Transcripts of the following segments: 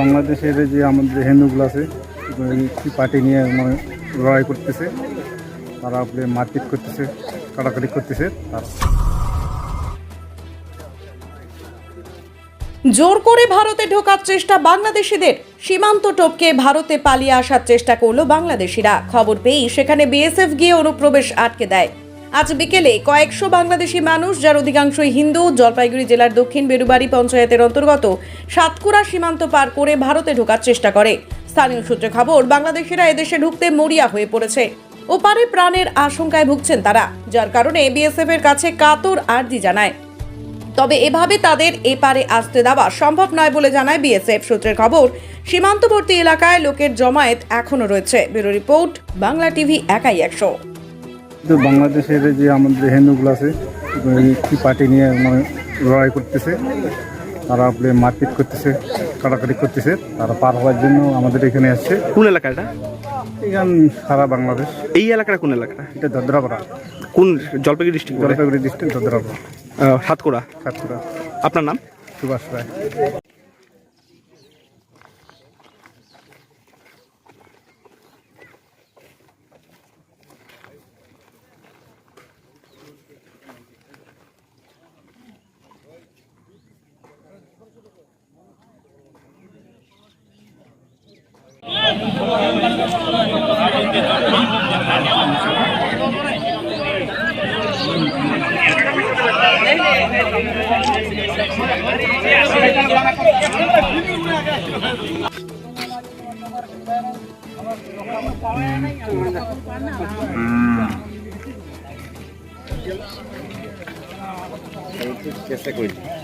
বাংলাদেশের যে আমাদের হিন্দুগুলো আছে পার্টি নিয়ে মানে লড়াই করতেছে, তারা আপনি মারপিট করতেছে, কাটাকাটি করতেছে তার জোর করে ভারতে ঢোকার চেষ্টা বাংলাদেশিদের, সীমান্ত টপকে ভারতে পালিয়ে আসার চেষ্টা করল বাংলাদেশিরা। খবর পেয়েই সেখানে বিএসএফ গিয়ে অনুপ্রবেশ আটকে দেয়। আজ বিকেলে কয়েকশো বাংলাদেশি মানুষ, যার অধিকাংশই হিন্দু, জলপাইগুড়ি জেলার দক্ষিণ বেরুবাড়ি পঞ্চায়েতের অন্তর্গত সাতকুড়া সীমান্ত পার করে ভারতে ঢোকার চেষ্টা করে। স্থানীয় সূত্রে খবর, বাংলাদেশিরা এদেশে ঢুকতে মরিয়া হয়ে পড়েছে। ওপারে প্রাণের আশঙ্কায় ভুগছেন তারা, যার কারণে বিএসএফ এর কাছে কাতর আর্জি জানায়। তবে এভাবে তাদের এপারে আসতে দেওয়া সম্ভব নয় বলে জানায় বিএসএফ সূত্রের খবর। সীমান্তবর্তী এলাকায় লোকের জমায়েত এখনও রয়েছে। ব্যুরো রিপোর্ট, বাংলা টিভি, একাই একশো। তো বাংলাদেশের যে আমাদের হিন্দুগুলো আছে কি পার্টি নিয়ে মানে লড়াই করতেছে তারা আপনি মারপিট করতেছে কাটাকাটি করতেছে তারা পার হওয়ার জন্য আমাদের এখানে আসছে। কোন এলাকা এটা এখান সারা বাংলাদেশ। এই এলাকাটা কোন এলাকাটা? এটা দদ্রাপাড়া কোন জলপাইগুড়ি ডিস্ট্রিক্ট জলপাইগুড়ি ডিস্ট্রিক্ট দদ্রাপাড়া সাতকুড়া সাতপুরা আপনার নাম? Subhash Roy. não é coisa.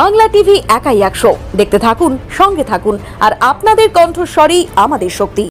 Bangla TV একাই একশো দেখতে থাকুন সঙ্গে থাকুন আর আপনাদের কণ্ঠস্বরই আমাদের শক্তি।